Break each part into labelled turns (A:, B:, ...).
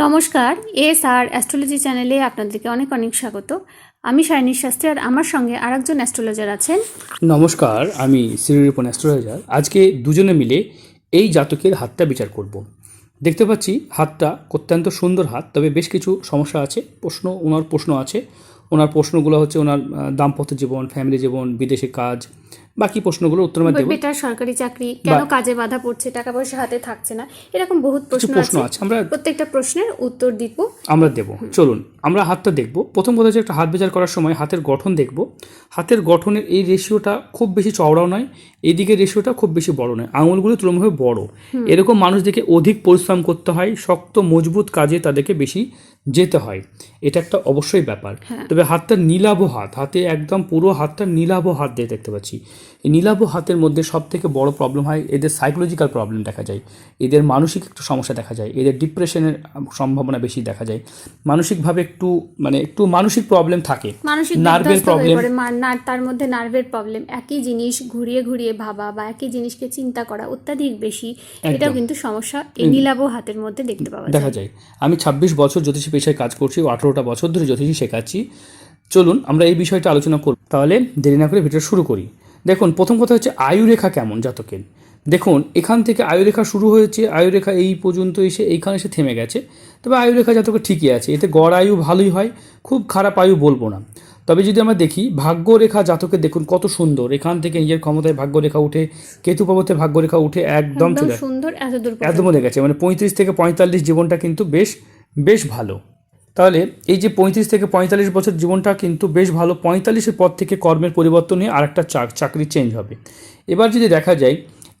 A: নমস্কার এস আর অ্যাস্ট্রোলজি চ্যানেলে আপনাদেরকে অনেক অনেক স্বাগত। আমি শাইনী শাস্ত্রী আর আমার সঙ্গে আরেকজন অ্যাস্ট্রোলজার আছেন।
B: নমস্কার, আমি শ্রীরূপন অ্যাস্ট্রোলজার। আজকে দুজনে মিলে এই জাতকের হাতটা বিচার করব। দেখতে পাচ্ছি হাতটা অত্যন্ত সুন্দর হাত, তবে বেশ কিছু সমস্যা আছে, প্রশ্ন, ওনার প্রশ্ন আছে। ওনার প্রশ্নগুলো হচ্ছে ওনার দাম্পত্য জীবন ফ্যামিলি জীবন, বিদেশে কাজ বাকি প্রশ্নগুলো উত্তর আমরা দেবো
A: বেটার সরকারি চাকরি কেন কাজে বাধা পড়ছে টাকা পয়সা হাতে থাকছে না? এরকম বহুত প্রশ্ন আছে।
B: আছে আমরা
A: প্রত্যেকটা প্রশ্নের উত্তর দিব।
B: আমরা দেব চলুন আমরা হাতটা দেখব। প্রথম কথা হচ্ছে একটা হাত বিচার করার সময় হাতের গঠন দেখব। হাতের গঠনের এই রেশিওটা খুব বেশি চওড়াও নয় এইদিকে রেশিওটা খুব বেশি বড় নয় আঙুলগুলো তুলনামূলক বড়। এরকম মানুষদেরকে অধিক পরিশ্রম করতে হয় শক্ত মজবুত কাজে তাদেরকে বেশি যেতে হয়। এটা একটা অবশ্যই ব্যাপার। তবে হাতটা নীলাভ হাত হাতে একদম পুরো হাতটা নীলাভ হাত দিয়ে দেখতে পাচ্ছি। এই নীলাভ হাতের মধ্যে সব থেকে বড় প্রবলেম হয় এদের সাইকোলজিক্যাল প্রবলেম দেখা যায়। এদের মানসিক একটু সমস্যা দেখা যায়। এদের ডিপ্রেশনের সম্ভাবনা বেশি দেখা যায়। মানসিকভাবে একটু মানে একটু মানসিক প্রবলেম থাকে। নার্ভের প্রবলেম
A: তার মধ্যে নার্ভের প্রবলেম একই জিনিস ঘুরিয়ে ঘুরিয়ে ভাবা বা একই জিনিসকে চিন্তা করা অত্যাধিক বেশি। এটাও কিন্তু সমস্যা এই নীলাভ হাতের মধ্যে দেখতে পাওয়া
B: দেখা যায়। আমি ২৬ বছর জ্যোতিষী পেশায় কাজ করছি আঠেরোটা বছর ধরে জ্যোতিষী শেখাচ্ছি। চলুন আমরা এই বিষয়টা আলোচনা করব তাহলে দেরি না করে ভিডিও শুরু করি। দেখুন প্রথম কথা হচ্ছে আয়ুরেখা কেমন জাতকের? দেখুন এখান থেকে আয়ুরেখা শুরু হয়েছে আয়ুরেখা এই পর্যন্ত এসে এইখানে এসে থেমে গেছে। তবে আয়ুরেখা জাতকের ঠিকই আছে এতে গড় আয়ু ভালোই হয় খুব খারাপ আয়ু বলব না। তবে যদি আমরা দেখি ভাগ্যরেখা জাতকের দেখুন কত সুন্দর এখান থেকে নিজের ক্ষমতায় ভাগ্যরেখা উঠে কেতু পর্বতে ভাগ্যরেখা উঠে একদম চলে
A: সুন্দর
B: একদম হয়ে গেছে মানে পঁয়ত্রিশ থেকে পঁয়তাল্লিশ জীবনটা কিন্তু বেশ বেশ ভালো। তাহলে এই যে পঁয়ত্রিশ থেকে পঁয়তাল্লিশ বছর জীবনটা কিন্তু বেশ ভালো পঁয়তাল্লিশের পর থেকে কর্মের পরিবর্তন নিয়ে একটা চাকরি চেঞ্জ হবে। এবার যদি দেখা যায়,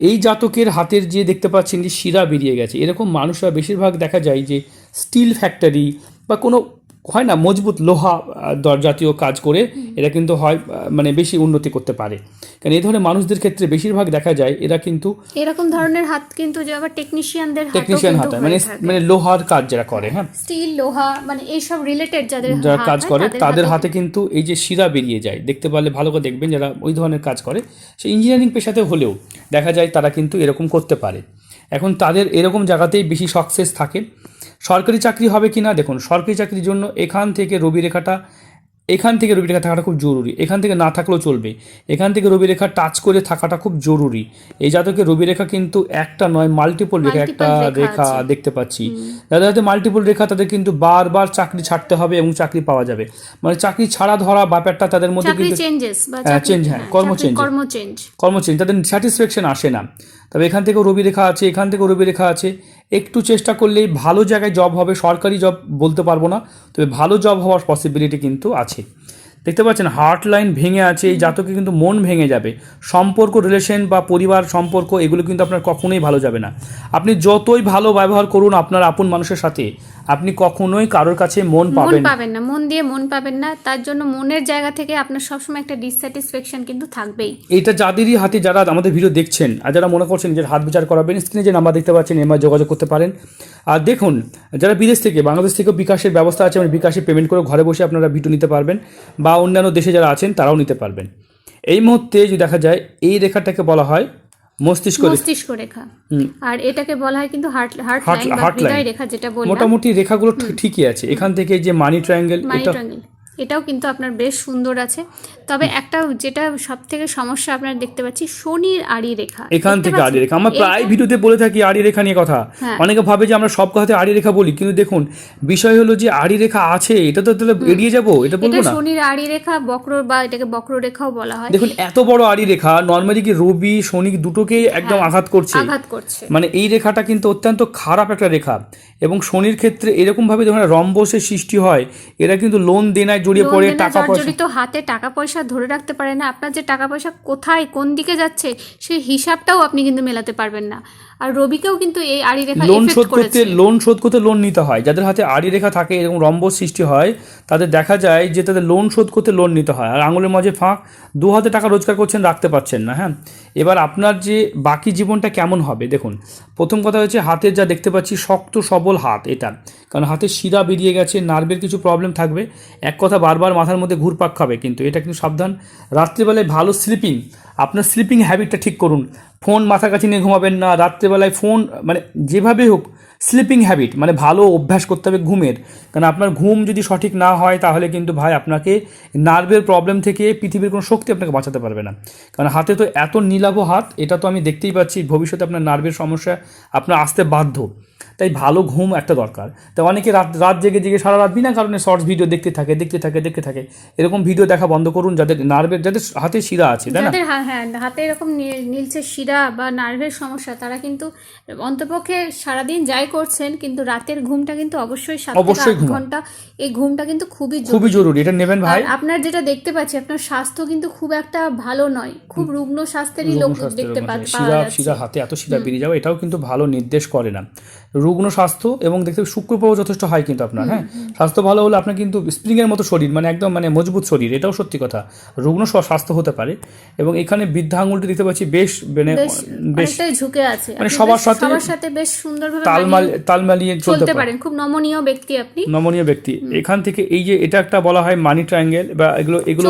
B: এই জাতকের হাতের যে দেখতে পাচ্ছেন যে শিরা বেরিয়ে গেছে, এরকম মানুষরা বেশিরভাগ দেখা যায় যে স্টিল ফ্যাক্টরি বা কোনো হয় না মজবুত লোহা জাতীয় কাজ করে এরা কিন্তু হয় মানে বেশি উন্নতি করতে পারে। কারণ এই ধরনের মানুষদের ক্ষেত্রে বেশিরভাগ দেখা যায় এরা কিন্তু
A: এরকম ধরনের হাত কিন্তু যে আবার টেকনিশিয়ানদের
B: টেকনিশিয়ান হাত মানে মানে লোহার কাজ যারা করে হ্যাঁ।
A: স্টিল লোহা মানে এইসব রিলেটেড যাদের
B: যারা কাজ করে তাদের হাতে কিন্তু এই যে শিরা বেরিয়ে যায়। দেখতে পারলে ভালো করে দেখবেন যারা ওই ধরনের কাজ করে সে ইঞ্জিনিয়ারিং পেশাতে হলেও দেখা যায় তারা কিন্তু এরকম করতে পারে। এখন তাদের এরকম জায়গাতেই বেশি সাকসেস থাকে সরকারি চাকরি হবে কি না দেখুন সরকারি চাকরির জন্য এখান থেকে রবি রেখাটা এখান থেকে রবি রেখা থাকাটা খুব জরুরি। এখান থেকে না থাকলেও চলবে। এখান থেকে রবি রেখা টাচ করে থাকাটা খুব জরুরি। এই জাতকে রবি রেখা কিন্তু একটা নয় মাল্টিপল রেখা একটা
A: রেখা
B: দেখতে পাচ্ছি। যাদের হাতে মাল্টিপল রেখা তাদের কিন্তু বারবার চাকরি ছাড়তে হবে এবং চাকরি পাওয়া যাবে। মানে চাকরি ছাড়া ধরা ব্যাপারটা তাদের মধ্যে কিন্তু হ্যাঁ,
A: চাকরি-
B: হ্যাঁ,
A: হ্যাঁ,
B: কর্ম change।
A: কর্ম চেঞ্জ
B: তাদের স্যাটিসফ্যাকশন আসে না। তবে এখান থেকেও রবি রেখা আছে এখান থেকেও রবি রেখা আছে। একটু চেষ্টা করলেই ভালো জায়গায় জব হবে, সরকারি জব বলতে পারব না, তবে ভালো জব হওয়ার পসিবিলিটি কিন্তু আছে। দেখতে পাচ্ছেন হার্ট লাইন ভেঙে আছে, এই জাতকে কিন্তু মন ভেঙে যাবে। সম্পর্ক রিলেশন বা পরিবার সম্পর্ক, এগুলো কিন্তু আপনার কখনোই ভালো যাবে না। আপনি যতই ভালো ব্যবহার করুন আপনার আপন মানুষের সাথে আপনি কখনোই কারোর কাছে মন পাবেন না।
A: পাবেন না মন দিয়ে মন পাবেন না তার জন্য মনের জায়গা থেকে আপনার সবসময় একটা ডিসস্যাটিসফ্যাকশন কিন্তু থাকবেই।
B: এটা যাদেরই হাতে যারা আমাদের ভিডিও দেখছেন আর যারা মনে করছেন যে হাত বিচার করাবেন স্ক্রিনে যে নাম্বার দেখতে পাচ্ছেন এমআই যোগাযোগ করতে পারেন। আর দেখুন যারা বিদেশ থেকে বাংলাদেশ থেকেও বিকাশের ব্যবস্থা আছে মানে বিকাশে পেমেন্ট করে ঘরে বসে আপনারা ভিডিও নিতে পারবেন বা অন্যান্য দেশে যারা আছেন তারাও নিতে পারবেন। এই মুহূর্তে যদি দেখা যায় এই রেখাটাকে বলা হয় মস্তিষ্ক
A: মস্তিষ্ক রেখা। আর এটাকে বলা হয় কিন্তু হার্ট হার্ট লাইন বা হৃদয় রেখা যেটা বললাম।
B: মোটামুটি রেখাগুলো ঠিক- ঠিকই আছে। এখান থেকে যে মানি ট্রায়াঙ্গেল এটা
A: এটাও কিন্তু আপনার বেশ সুন্দর আছে। তবে একটা যেটা সব থেকে সমস্যা আপনার দেখতে পাচ্ছি শনির আড়ি রেখা।
B: এখান থেকে আড়ি রেখা। আমরা প্রায় ভিডিওতে বলে থাকি আড়ি রেখা নিয়ে কথা।
A: হ্যাঁ।
B: অনেকে ভাবে যে আমরা সব কথাতে আড়ি রেখা বলি কিন্তু দেখুন বিষয় হলো যে আড়ি রেখা আছে এটা তো তাহলে এড়িয়ে যাব এটা বলব না।
A: শনির আড়ি রেখা বক্র বা এটাকে বক্র রেখাও বলা হয়।
B: দেখুন এত বড় আড়ি রেখা নর্মালি কি রবি শনি দুটোকেই একদম আঘাত করছে।
A: আঘাত করছে।
B: মানে এই রেখাটা কিন্তু অত্যন্ত খারাপ একটা রেখা। এবং শনির ক্ষেত্রে এরকমভাবে যখন রম্বসের সৃষ্টি হয় এরা কিন্তু লোন দেনায় জড়িয়ে পড়ে টাকা পয়সা।
A: জর্জরিত হাতে টাকা পয়সা ধরে রাখতে পারে না। আপনার যে টাকা পয়সা কোথায় কোন দিকে যাচ্ছে সেই হিসাবটাও আপনি কিন্তু মেলাতে পারবেন না। আর রবিকেও কিন্তু এই আড়ি রেখা
B: লোন শোধ করতে লোন শোধ করতে লোন নিতে হয়। যাদের হাতে আড়ি রেখা থাকে এরকম রম্বস সৃষ্টি হয় তাদের দেখা যায় যে তাদের লোন শোধ করতে লোন নিতে হয়। আর আঙুলের মাঝে ফাঁক দু হাতে টাকা রোজগার করছেন রাখতে পারছেন না হ্যাঁ? এবার আপনার যে বাকি জীবনটা কেমন হবে দেখুন। প্রথম কথা হচ্ছে হাতের যা দেখতে পাচ্ছি শক্ত সবল হাত এটা। কারণ হাতের শিরা বেরিয়ে গেছে নার্ভের কিছু প্রবলেম থাকবে। এক কথা বারবার মাথার মধ্যে ঘুরপাক খাবে, কিন্তু এটা কিন্তু সাবধান। রাত্রিবেলায় ভালো স্লিপিং আপনার স্লিপিং হ্যাবিটটা ঠিক করুন। ফোন মাথার কাছে নিয়ে ঘুমাবেন না, রাত্রেবেলায় ফোন মানে যেভাবে হোক স্লিপিং হ্যাবিট মানে ভালো অভ্যাস করতে হবে ঘুমের। কারণ আপনার ঘুম যদি সঠিক না হয়, তাহলে কিন্তু ভাই আপনাকে নার্ভের প্রবলেম থেকে পৃথিবীর কোনো শক্তি আপনাকে বাঁচাতে পারবে না। কারণ হাতে তো এত নীলাভ হাত, এটা তো আমি দেখতেই পাচ্ছি, ভবিষ্যতে আপনার নার্ভের সমস্যা আপনার আসতে বাধ্য। তাই ভালো ঘুম একটা দরকার। তাই অনেকে রাত রাত জেগে জেগে সারা রাত বিনা কারণে শর্টস ভিডিও দেখতে থাকে দেখতে থাকে দেখতে থাকে। এরকম ভিডিও দেখা বন্ধ করুন যাদের নার্ভের যাদের হাতে শিরা আছে তাই না?
A: হ্যাঁ হাতে এরকম নীল- নীলচে শিরা বা নার্ভের সমস্যা তারা কিন্তু অন্তপক্ষে সারাদিন যাই করছেন কিন্তু রাতের ঘুমটা কিন্তু অবশ্যই সাত থেকে
B: অবশ্যই
A: ঘণ্টা এই ঘুমটা কিন্তু খুবই জরুরি।
B: খুবই জরুরি। এটা নেবেন ভাই।
A: আপনার যেটা দেখতে পাচ্ছি আপনার স্বাস্থ্য কিন্তু খুব একটা ভালো নয়। খুব রুগ্ন স্বাস্থ্যেরই লোক দেখতে পাচ্ছি
B: শিরা শিরা হাতে এত শিরা বেরিয়ে যাওয়া এটাও কিন্তু ভালো নির্দেশ করে না। রুগ্ন স্বাস্থ্য এবং দেখতে শুক্রপ্রবাহ যথেষ্ট হয় কিন্তু আপনার হ্যাঁ? স্বাস্থ্য ভালো হলে আপনার কিন্তু স্প্রিংয়ের মতো শরীর মানে একদম মানে মজবুত শরীর এটাও সত্যি কথা। রুগ্ন স্বাস্থ্য হতে পারে এবং এখানে বৃদ্ধা আঙুলটি দেখতে পাচ্ছি বেশ মানে
A: বেশ ঝুঁকে আছে।
B: মানে সবার সাথে
A: সবার সাথে বেশ সুন্দরভাবে
B: তাল
A: মানিয়ে
B: তাল মালিয়ে চলতে
A: পারেন। খুব নমনীয় ব্যক্তি আপনি।
B: নমনীয় ব্যক্তি। এখান থেকে এই যে এটা একটা বলা হয় মানি ট্রায়াঙ্গেল বা এগুলো এগুলো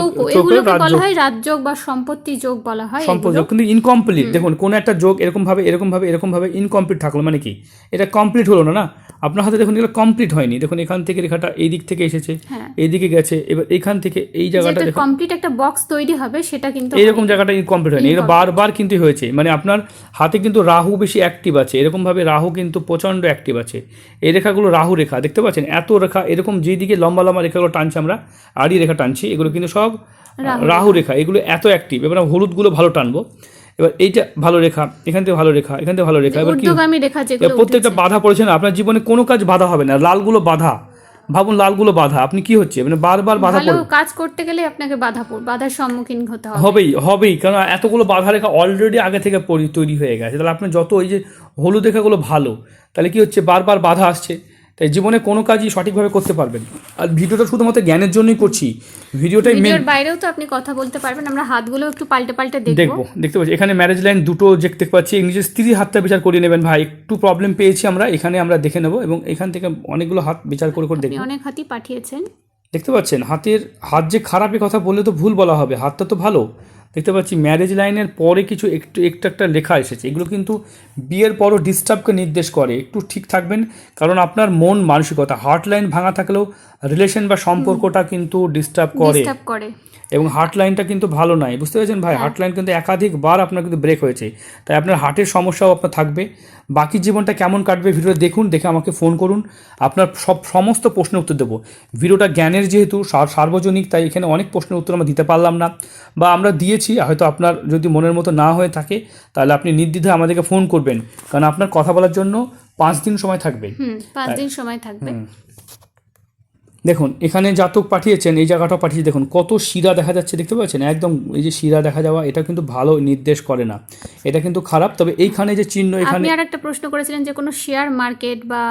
A: বলা হয় রাজযোগ বা সম্পত্তি যোগ বলা হয় এগুলো।
B: কিন্তু ইনকমপ্লিট দেখুন কোন একটা যোগ এরকম ভাবে এরকম ভাবে এরকম ভাবে ইনকমপ্লিট থাকল মানে কি? এটা কমপ্লিট হলো না না? আপনার হাতে দেখুন এগুলো কমপ্লিট হয়নি। দেখুন এখান থেকে রেখাটা এই দিক থেকে এসেছে
A: হ্যাঁ।
B: এইদিকে গেছে এবার এখান থেকে এই জায়গাটা দেখুন।
A: কমপ্লিট একটা বক্স তৈরি হবে সেটা কিন্তু
B: এইরকম জায়গাটা ইনকমপ্লিট হয়নি। এটা বারবার কিন্তু হয়েছে। মানে আপনার হাতে কিন্তু রাহু বেশি অ্যাক্টিভ আছে। এরকম ভাবে রাহু কিন্তু প্রচণ্ড অ্যাক্টিভ আছে। এই রেখাগুলো রাহু রেখা দেখতে পাচ্ছেন? এত রেখা এরকম যেদিকে লম্বা লম্বা রেখাগুলো টানছি আমরা আড়ি রেখা টানছি এগুলো কিন্তু সব রাহু রেখা। এগুলো এত অ্যাক্টিভ এবার আমরা হলুদগুলো ভালো টানবো। এবার এইটা ভালো রেখা এখান থেকে ভালো রেখা এখান থেকে ভালো রেখা এবার কি?
A: রেখা
B: প্রত্যেকটা বাধা পড়েছে না আপনার জীবনে কোনো কাজ বাধা হবে না লালগুলো বাধা। ভাবুন লালগুলো বাধা আপনি কি হচ্ছে? মানে বারবার বাধা পড়বে
A: কাজ করতে গেলে আপনাকে বাধা পড় বাধার সম্মুখীন হতে হবে।
B: হবেই হবেই কারণ এতগুলো বাধা রেখা অলরেডি আগে থেকে তৈরি হয়ে গেছে। তাহলে আপনার যত ওই যে হলুদ রেখাগুলো ভালো তাহলে কি হচ্ছে? বারবার বাধা আসছে। তাই জীবনে কোনো কাজই সঠিকভাবে করতে পারবেন আর ভিডিওটা শুধুমাত্র জ্ঞানের জন্যই করছি। ভিডিওটাই
A: ভিডিওর বাইরেও তো আপনি কথা বলতে পারবেন আমরা হাতগুলো একটু পাল্টে পাল্টে দেখব।
B: দেখতে পাচ্ছি। এখানে ম্যারেজ লাইন দুটো দেখতে পাচ্ছি। নিজের স্ত্রীর হাতটা বিচার করিয়ে নেবেন ভাই। একটু প্রবলেম পেয়েছি আমরা এখানে আমরা দেখে নেব এবং এখান থেকে অনেকগুলো হাত বিচার করে করে দেখব।
A: অনেক হাতই পাঠিয়েছেন।
B: দেখতে পাচ্ছেন? হাতের হাত যে খারাপের কথা বললে তো ভুল বলা হবে। হাতটা তো ভালো। দেখতে পাচ্ছি ম্যারেজ লাইনের পরে কিছু একটু একটু একটা লেখা এসেছে। এগুলো কিন্তু বিয়ের পরও ডিস্টার্বকে নির্দেশ করে। একটু ঠিক থাকবেন কারণ আপনার মন মানসিকতা হার্ট লাইন ভাঙা থাকলেও রিলেশন বা সম্পর্কটা কিন্তু ডিস্টার্ব করে। এবং হার্ট লাইনটা কিন্তু ভালো নয়। বুঝতে পেরেছেন ভাই? হার্ট লাইন কিন্তু একাধিকবার আপনার কিন্তু ব্রেক হয়েছে। তাই আপনার হার্টের সমস্যাও আপনার থাকবে। বাকি জীবনটা কেমন কাটবে ভিডিওটা দেখুন দেখে আমাকে ফোন করুন। আপনার সব সমস্ত প্রশ্নের উত্তর দেবো। ভিডিওটা জ্ঞানের যেহেতু সার- সার্বজনিক তাই এখানে অনেক প্রশ্নের উত্তর আমরা দিতে পারলাম না। বা আমরা দিয়েছি হয়তো আপনার যদি মনের মতো না হয়ে থাকে তাহলে আপনি নির্দ্বিধায় আমাদেরকে ফোন করবেন। কারণ আপনার কথা বলার জন্য পাঁচ দিন সময় থাকবে।
A: পাঁচ দিন সময় থাকবে।
B: দেখুন এখানে জাতক পাঠিয়েছেন এই জায়গাটা পাঠিয়েছে দেখুন কত শিরা দেখা যাচ্ছে দেখতে পাচ্ছেন? একদম এই যে শিরা দেখা যাওয়া এটা কিন্তু ভালো নির্দেশ করে না। এটা কিন্তু খারাপ তবে এইখানে যে চিহ্ন এখানে
A: আপনি একটা প্রশ্ন করেছিলেন যে কোনো শেয়ার মার্কেট বা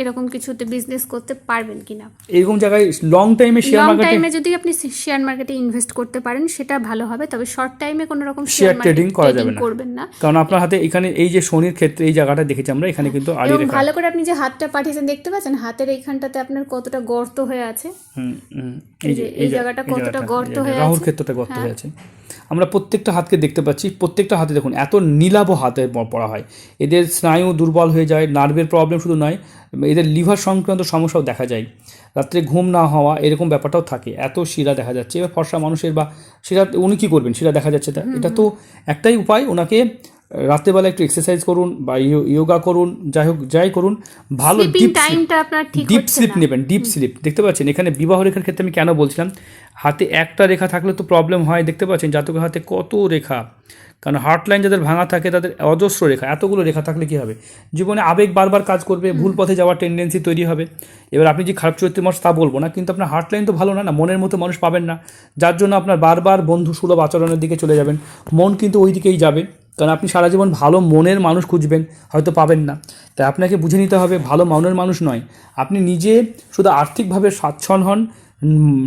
A: এরকম কিছুতে বিজনেস করতে পারবেন কিনা
B: এরকম জায়গায় লং টাইমে শেয়ার
A: লং
B: মার্কেটে
A: টাইমে যদি আপনি শেয়ার মার্কেটে ইনভেস্ট করতে পারেন সেটা ভালো হবে তবে শর্ট টাইমে কোনো রকম শেয়ার
B: ট্রেডিং করা যাবে না।
A: করবেন না।
B: কারণ আপনার হাতে এখানে এই যে শনির ক্ষেত্রে এই জায়গাটা দেখেছি আমরা এখানে কিন্তু আড়ি
A: ভালো করে আপনি যে হাতটা পাঠিয়েছেন দেখতে পাচ্ছেন? হাতের এইখানটাতে আপনার কতটা গর্ত হয়ে আছে। এই যে এই জায়গাটা কতটা গর্ত হয়ে
B: রাহুর
A: আছে।
B: ক্ষেত্রটা গর্ত হয়ে। আছে। আমরা প্রত্যেকটা হাতকে দেখতে পাচ্ছি প্রত্যেকটা হাতে দেখুন এত নীলাভ হাতে পড়া হয়। এদের স্নায়ু দুর্বল হয়ে যায় নার্ভের প্রবলেম শুধু নয় এদের লিভার সংক্রান্ত সমস্যাও দেখা যায়। রাত্রে ঘুম না হওয়া এরকম ব্যাপারটাও থাকে। এত শিরা দেখা যাচ্ছে। এবার ফর্সা মানুষের বা শিরা উনি কী করবেন? শিরা দেখা যাচ্ছে তা এটা তো একটাই উপায় ওনাকে রাত্রেবেলা একটু এক্সারসাইজ করুন বা ইয়োগা করুন যাই হোক যাই করুন ভালো ডিপ
A: টাইমটা আপনার ঠিক
B: ডিপ স্লিপ নেবেন ডিপ স্লিপ দেখতে পাচ্ছেন এখানে বিবাহ রেখার ক্ষেত্রে আমি কেন বলছিলাম? হাতে একটা রেখা থাকলে তো প্রবলেম হয় দেখতে পাচ্ছেন জাতকের হাতে কত রেখা। কারণ হার্ট লাইন যাদের ভাঙা থাকে তাদের অজস্র রেখা এতগুলো রেখা থাকলে কি হবে? জীবনে আবেগ বারবার কাজ করবে ভুল পথে যাওয়ার টেন্ডেন্সি তৈরি হবে। এবার আপনি যে খারাপ চরিত্রের মানুষ তা বলব না কিন্তু আপনার হার্ট লাইন তো ভালো না না মনের মতো মানুষ পাবেন না। যার জন্য আপনার বারবার বন্ধু সুলভ আচরণের দিকে চলে যাবেন। মন কিন্তু ওই দিকেই যাবে। কারণ আপনি সারা জীবন ভালো মনের মানুষ খুঁজবেন, হয়তো পাবেন না। তাই আপনাকে বুঝে নিতে হবে, ভালো মনের মানুষ নয়। আপনি নিজে শুধু আর্থিকভাবে স্বাচ্ছন্দ্য হন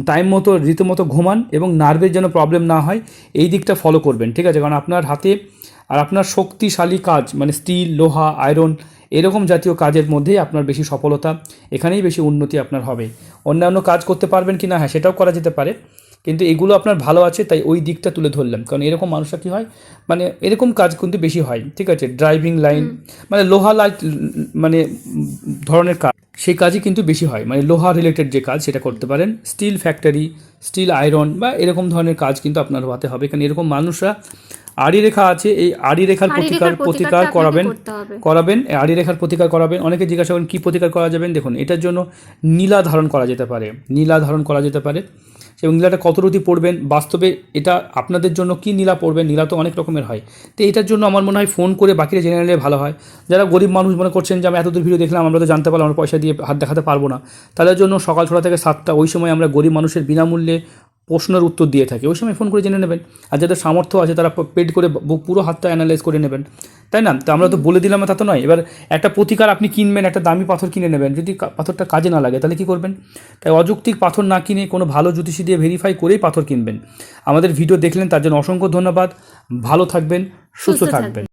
B: টাইম মতো রীতিমতো ঘুমান এবং নার্ভের যেন প্রবলেম না হয়, এই দিকটা ফলো করবেন, ঠিক আছে? কারণ আপনার হাতে আর আপনার শক্তিশালী কাজ মানে স্টিল লোহা আয়রন এরকম জাতীয় কাজের মধ্যেই আপনার বেশি সফলতা, এখানেই বেশি উন্নতি আপনার হবে। অন্যান্য কাজ করতে পারবেন কি না হ্যাঁ সেটাও করা যেতে পারে। কিন্তু এগুলো আপনার ভালো আছে তাই ওই দিকটা তুলে ধরলাম। কারণ এরকম মানুষরা কি হয় মানে এরকম কাজ কিন্তু বেশি হয় ঠিক আছে? ড্রাইভিং লাইন মানে লোহা লাইট মানে ধরনের কাজ সেই কাজই কিন্তু বেশি হয়। মানে লোহা রিলেটেড যে কাজ সেটা করতে পারেন। স্টিল ফ্যাক্টরি স্টিল আয়রন বা এরকম ধরনের কাজ কিন্তু আপনার হাতে হবে। কারণ এরকম মানুষরা আড়ি রেখা আছে এই আড়ি রেখার প্রতিকার প্রতিকার করাবেন করাবেন আড়ি রেখার প্রতিকার করাবেন। অনেকে জিজ্ঞাসা করেন কী প্রতিকার করা যাবেন দেখুন এটার জন্য নীলা ধারণ করা যেতে পারে। নীলা ধারণ করা যেতে পারে। এবং নীলাটা কত রুটি পড়বেন? বাস্তবে এটা আপনাদের জন্য কি নীলা পড়বেন নীলা তো অনেক রকমের হয়। তো এটার জন্য আমার মনে হয় ফোন করে বাকিরা জেনে নিলে ভালো হয়। যারা গরিব মানুষ মনে করছেন যে আমি এত দূর ভিডিও দেখলাম, আমরা তো জানতে পারলাম, আমরা পয়সা দিয়ে হাত দেখাতে পারব না। তাদের জন্য সকাল ছটা থেকে সাতটা, ওই সময় আমরা গরিব মানুষের বিনামূল্যে প্রশ্নের উত্তর দিয়ে থাকে। ওই সময় ফোন করে জেনে নেবেন। আর যাদের সামর্থ্য আছে তারা পেড করে পুরো হাতটা অ্যানালাইজ করে নেবেন। তাই না? তো আমরা তো বলে দিলাম তা তো নয়। এবার একটা প্রতিকার আপনি কিনবেন একটা দামি পাথর কিনে নেবেন। যদি পাথরটা কাজে না লাগে তাহলে কী করবেন? তাই অযৌক্তিক পাথর না কিনে কোনো ভালো জ্যোতিষী দিয়ে ভেরিফাই করেই পাথর কিনবেন। আমাদের ভিডিও দেখলেন তার জন্য অসংখ্য ধন্যবাদ। ভালো থাকবেন সুস্থ
A: সুস্থ
B: থাকবেন।